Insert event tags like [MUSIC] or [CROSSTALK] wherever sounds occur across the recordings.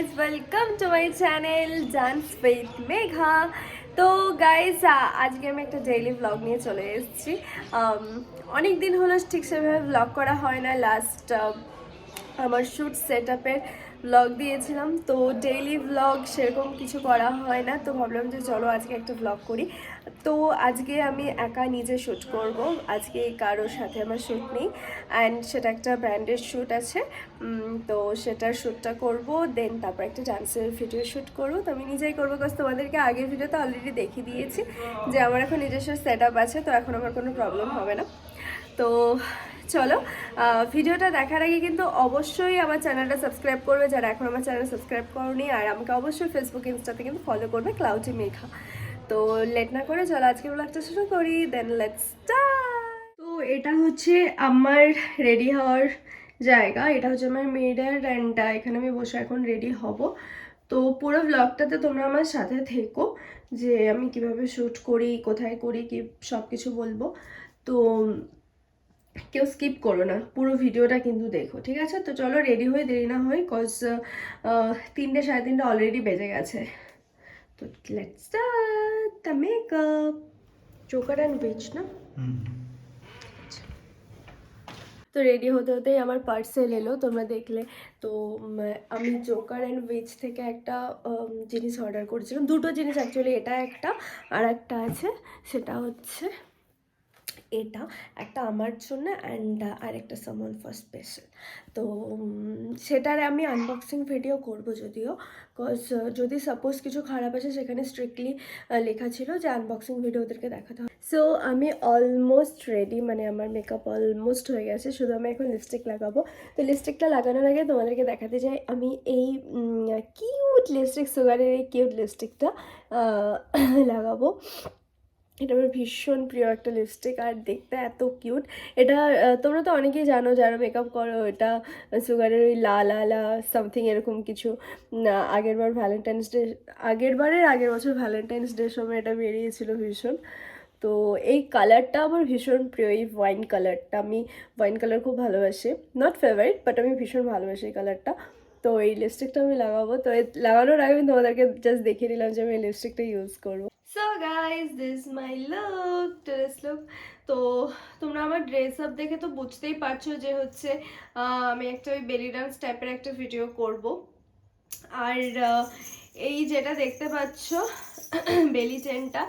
Guys welcome to my channel dance with Megha তো guys আজকে আমি একটা ডেইলি ব্লগ নিয়ে চলে এসেছি। অনেক দিন হলো ঠিক সেভাবে ব্লগ করা হয় না। লাস্ট আমার শ্যুট সেট আপের ব্লগ দিয়েছিলাম। তো ডেইলি ব্লগ সেরকম কিছু করা হয় না। তো ভাবলাম যে চলো আজকে একটা ব্লগ করি। তো আজকে আমি একা নিজে শ্যুট করব। আজকে কারোর সাথে আমার শ্যুট নেই। অ্যান্ড সেটা একটা ব্র্যান্ডের শ্যুট আছে। তো সেটার শ্যুটটা করব। দেন তারপর একটা ডান্সের ভিডিও শ্যুট করব। তো আমি নিজেই করব কাজ তোমাদেরকে আগের ভিডিওতে অলরেডি দেখিয়ে দিয়েছি যে আমার এখন নিজস্ব সেট আছে। তো এখন আমার কোনো প্রবলেম হবে না। তো চলো ভিডিওটা দেখার আগে কিন্তু অবশ্যই আমার চ্যানেলটা সাবস্ক্রাইব করবে যারা এখন আমার চ্যানেল সাবস্ক্রাইব করনি, আর আমাকে অবশ্যই ফেসবুক ইনস্টাতে কিন্তু ফলো করবে ক্লাউডি মেঘা তো লেট না করে চলো আজকে ব্লগটা শুরু করি দেন লেটস তো এটা হচ্ছে আমার রেডি হওয়ার জায়গা, এটা হচ্ছে আমার মিরার অ্যান্ড এখানে আমি বসে এখন রেডি হব। তো পুরো ব্লগটাতে তোমরা আমার সাথে থেকো, যে আমি কীভাবে শ্যুট করি, কোথায় করি, কি সব কিছু বলব। তো কেউ স্কিপ করো না। পুরো ভিডিওটা কিন্তু দেখো ঠিক আছে? তো চলো রেডি হয়ে দেরি না হয় কজ তিনটে সাড়ে তিনটে অলরেডি বেজে গেছে। তো let's start the makeup choker and beach না? তো রেডি হতে হতেই আমার পার্সেল এলো তোমরা দেখলে। তো আমি জোকার অ্যান্ড উইচ থেকে একটা জিনিস অর্ডার করেছিলাম। দুটো জিনিস অ্যাকচুয়ালি এটা একটা আর একটা আছে সেটা হচ্ছে এটা একটা আমার জন্য অ্যান্ড আর একটা সামন ফর স্পেশাল তো সেটার আমি আনবক্সিং ভিডিও করব যদিও কজ যদি সাপোজ কিছু খারাপ আছে সেখানে স্ট্রিক্টলি লেখা ছিল যে আনবক্সিং ভিডিও ওদেরকে দেখাতে হবে। সো আমি অলমোস্ট রেডি মানে আমার মেকআপ অলমোস্ট হয়ে গেছে, শুধু আমি এখন লিপস্টিক লাগাবো। তো লিপস্টিকটা লাগানোর আগে তোমাদেরকে দেখাতে চাই, আমি এই কিউট লিপস্টিক সুগারের এই কিউট লিপস্টিকটা লাগাবো। এটা আমার ভীষণ প্রিয় একটা লিপস্টিক আর দেখতে এত কিউট এটা তোমরা তো অনেকেই জানো যারা মেকআপ করো, এটা সুগারের ওই লাল আলা সামথিং এরকম কিছু। আগের বার ভ্যালেন্টাইন্স ডে আগের বারের আগের বছর ভ্যালেন্টাইন্স ডের সময় এটা বেরিয়েছিল ভীষণ। তো এই কালারটা আমার ভীষণ প্রিয়, এই ওয়াইন কালারটা আমি ওয়াইন কালার খুব ভালোবাসি। নট ফেভারিট বাট আমি ভীষণ ভালোবাসি এই কালারটা তো এই লিপস্টিকটা আমি লাগাবো। তো লাগানোর আগে আমি তোমাদেরকে জাস্ট দেখিয়ে নিলাম যে আমি এই লিপস্টিকটা ইউজ করব। So guys this my look dress look তো তোমরা আমার ড্রেস আপ দেখে তো বুঝতেই পারছ যে হচ্ছে আমি একটা ওই বেলি ডান্স টাইপের একটা ভিডিও করব। আর এই যেটা দেখতে পাচ্ছ, বেলি চেনটা,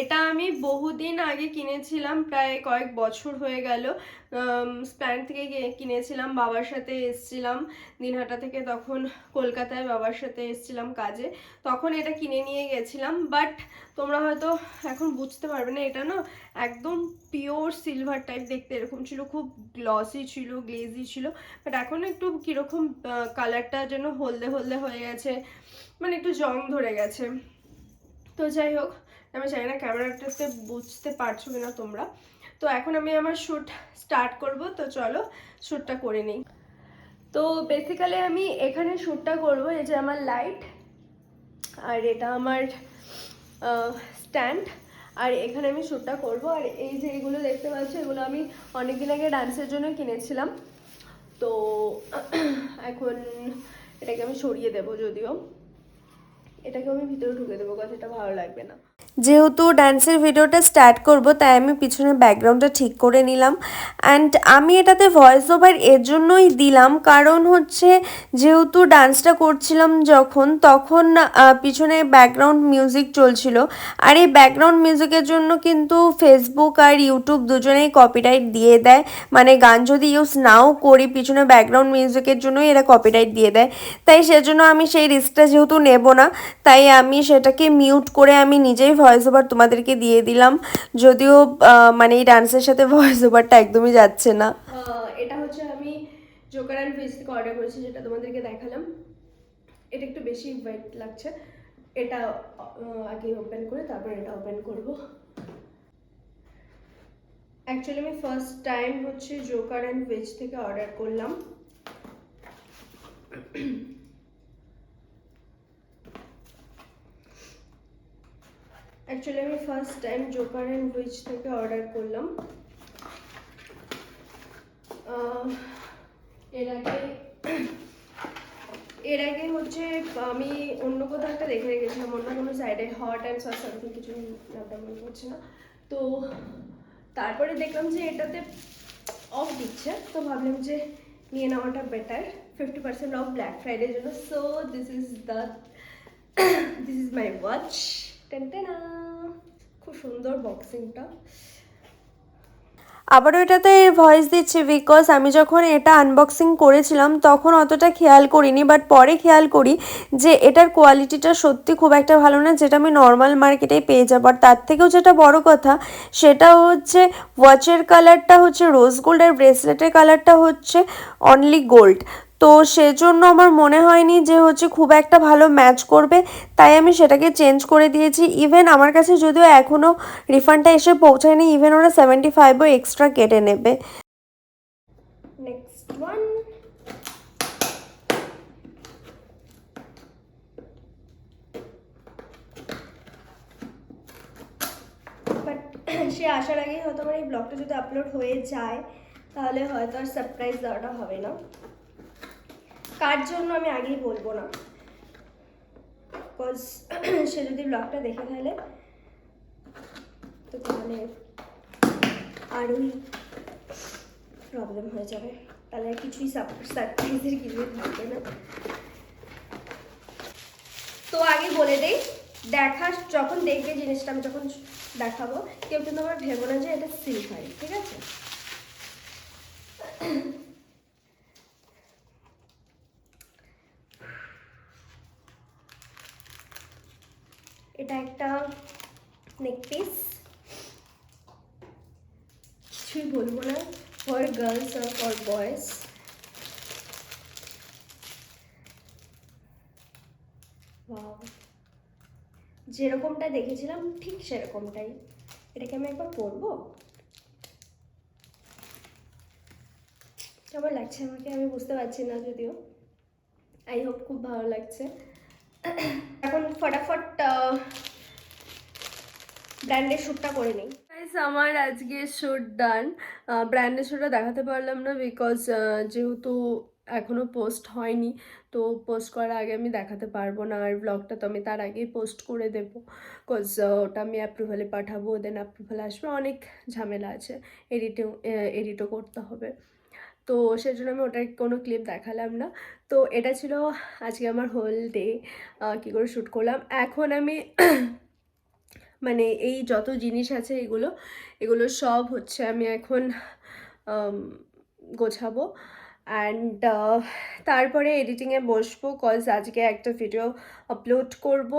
এটা আমি বহুদিন আগে কিনেছিলাম, প্রায় কয়েক বছর হয়ে গেল। স্প্যান থেকে কিনেছিলাম, বাবার সাথে এসছিলাম। দিনহাটা থেকে তখন কলকাতায় বাবার সাথে এসছিলাম কাজে। তখন এটা কিনে নিয়ে গেছিলাম, বাট তোমরা হয়তো এখন বুঝতে পারবে না, এটা না একদম পিওর সিলভার টাইপ দেখতে এরকম ছিল, খুব গ্লসি ছিল গ্লেজি ছিল বাট এখন একটু কীরকম কালারটা যেন হলদে হলদে হয়ে গেছে। মানে একটু জং ধরে গেছে। তো যাই হোক, আমি জানি না ক্যামেরাটাতে বুঝতে পারছ কিনা তোমরা। তো এখন আমি আমার শ্যুট স্টার্ট করব, তো চলো শ্যুটটা করে নিই। তো বেসিক্যালি আমি এখানে শ্যুটটা করব, এই যে আমার লাইট আর এটা আমার স্ট্যান্ড আর এখানে আমি শ্যুটটা করব, আর এই যে এগুলো দেখতে পাচ্ছ, এগুলো আমি অনেকদিন আগে ডান্সের জন্য কিনেছিলাম। তো এখন এটাকে আমি সরিয়ে দেবো যদিও। এটাকে আমি ভিতরে ঢুকে দেবো গাছ এটা ভালো লাগবে না। যেহেতু ডান্সের ভিডিওটা স্টার্ট করব, তাই আমি পিছনে ব্যাকগ্রাউন্ডটা ঠিক করে নিলাম। অ্যান্ড আমি এটাতে ভয়েস ওভার এর জন্যই দিলাম, কারণ হচ্ছে যেহেতু ডান্সটা করছিলাম যখন, তখন পিছনে ব্যাকগ্রাউন্ড মিউজিক চলছিল। আর এই ব্যাকগ্রাউন্ড মিউজিকের জন্য কিন্তু ফেসবুক আর ইউটিউব দুজনেই কপিরাইট দিয়ে দেয়। মানে গান যদি ইউজ নাও করি, পিছনে ব্যাকগ্রাউন্ড মিউজিকের জন্যই এরা কপিরাইট দিয়ে দেয়। তাই সেজন্য আমি সেই রিস্কটা যেহেতু নেব না, তাই আমি সেটাকে মিউট করে আমি নিজেই ওভার তোমাদেরকে দিয়ে দিলাম। যদিও মানে এই ডান্সের সাথে ভয়েস ওভারটা একদমই যাচ্ছে না। এটা হচ্ছে আমি জোকার অ্যান্ড ফেস থেকে অর্ডার করেছি, যেটা তোমাদেরকে দেখালাম। এটা একটু বেশি ওয়েট লাগছে। এটা আগে ওপেন করে, তারপর এটা ওপেন করব। অ্যাকচুয়ালি আমি ফার্স্ট টাইম হচ্ছে জোকার অ্যান্ড ভেজ থেকে অর্ডার করলাম। অ্যাকচুয়ালি আমি first time Joker and Witch থেকে অর্ডার করলাম। এর আগে এর আগে হচ্ছে আমি অন্য কোথাও একটা দেখে রেখেছিলাম, অন্য কোনো সাইডে হট অ্যান্ড সস সামথিং কিছু নামটা মনে পড়ছে না। তো তারপরে দেখলাম যে এটাতে অফ দিচ্ছে, তো ভাবলাম যে নিয়ে নেওয়াটা better fifty percent off black ফ্রাইডের জন্য। So this is the this is my watch খুব সুন্দর বক্সিংটা আবারও এটাতে ভয়েস দিচ্ছি বিকজ আমি যখন এটা আনবক্সিং করেছিলাম, তখন অতটা খেয়াল করিনি বাট পরে খেয়াল করি যে এটার কোয়ালিটিটা সত্যি খুব একটা ভালো না, যেটা আমি নর্মাল মার্কেটেই পেয়ে যাব। আর তার থেকেও যেটা বড় কথা, সেটা হচ্ছে ওয়াচের কালারটা হচ্ছে রোজ গোল্ড আর ব্রেসলেটের কালারটা হচ্ছে অনলি গোল্ড তো সেজন্য আমার মনে হয়নি যে হচ্ছে খুব একটা ভালো ম্যাচ করবে। তাই আমি সেটাকে চেঞ্জ করে দিয়েছি। ইভেন আমার কাছে যদিও এখনও রিফান্ডটা এসে পৌঁছায়নি ইভেন ওরা সেভেন্টি ফাইভও এক্সট্রা কেটে নেবে। নেক্সট [CLEARS THROAT] সে আসার আগেই হয়তো আমার এই ব্লগটা যদি আপলোড হয়ে যায়, তাহলে হয়তো আর সারপ্রাইজ দেওয়াটা হবে না। কার জন্য আমি আগেই বলব না? বিকজ [CLEARS THROAT] সে যদি ব্লগটা দেখে ফেলে, তো তাহলে আরোই প্রবলেম হয়ে যাবে। তাহলে আর কিছুই সারপ্রাইজের কিছুই থাকবে না। তো আগে বলে দেই, দেখা, যখন দেখবে জিনিসটা, আমি যখন দেখাবো, কেউ কিন্তু আমার ভেবো না যে এটা সিল্ক হয়, ঠিক আছে এটা একটা নেক পিস কিছুই বলব না। ফর গার্লস আর ফর বয়েজ যেরকমটা দেখেছিলাম, ঠিক সেরকমটাই। এটাকে আমি একবার পরবো? কেমন লাগছে আমাকে? আমি বুঝতে পারছি না যদিও। আই হোপ খুব ভালো লাগছে। এখন ফটাফট ব্র্যান্ডের শ্যুটটা করে নিই। আমার আজকে শ্যুট ডান ব্র্যান্ডের শ্যুটটা দেখাতে পারলাম না বিকজ যেহেতু এখনও পোস্ট হয়নি, তো পোস্ট করার আগে আমি দেখাতে পারব না। আর ব্লগটা তো আমি তার আগেই পোস্ট করে দেবো বিকজ ওটা আমি অ্যাপ্রুভালে পাঠাবো দেন অ্যাপ্রুভাল আসবে। অনেক ঝামেলা আছে এডিটও এডিটও করতে হবে। তো সেজন্য আমি ওটার কোনো ক্লিপ দেখালাম না। তো এটা ছিল আজকে আমার হোল ডে কী করে শ্যুট করলাম। এখন আমি মানে এই যত জিনিস আছে এগুলো এগুলো সব হচ্ছে আমি এখন গোছাবো অ্যান্ড তারপরে এডিটিংয়ে বসবো কজ আজকে একটা ভিডিও আপলোড করব,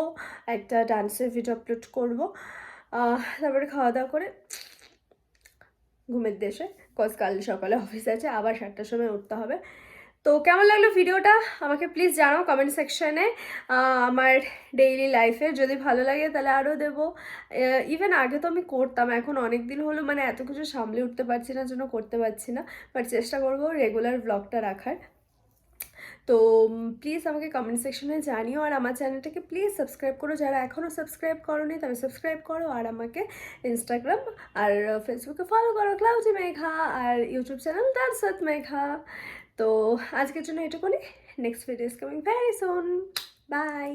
একটা ডান্সের ভিডিও আপলোড করব তারপরে খাওয়া দাওয়া করে ঘুমের দেশে কজ কাল সকালে অফিস আছে, আবার সাতটার সময় উঠতে হবে। তো কেমন লাগল ভিডিওটা? আমাকে প্লিজ জানাও কমেন্ট সেকশনে আমার ডেইলি লাইফে যদি ভালো লাগে তাহলে আরও দেবো। ইভেন আগে তো আমি করতাম, এখন অনেক দিন হলো মানে এত কিছু সামলে উঠতে পারছি না জন্য করতে পারছি না। বাট চেষ্টা করব রেগুলার ব্লগটা রাখার। তো প্লিজ আমাকে কমেন্ট সেকশনে জানিও। আর আমার চ্যানেলটাকে প্লিজ সাবস্ক্রাইব করো। যারা এখনও সাবস্ক্রাইব করোনি তারা সাবস্ক্রাইব করো। আর আমাকে ইনস্টাগ্রাম আর ফেসবুকে ফলো করো। ক্লাউজি মেঘা আর ইউটিউব চ্যানেল তার উইথ মেঘা তো আজকের জন্য এটুকুনি। Next video is coming very soon bye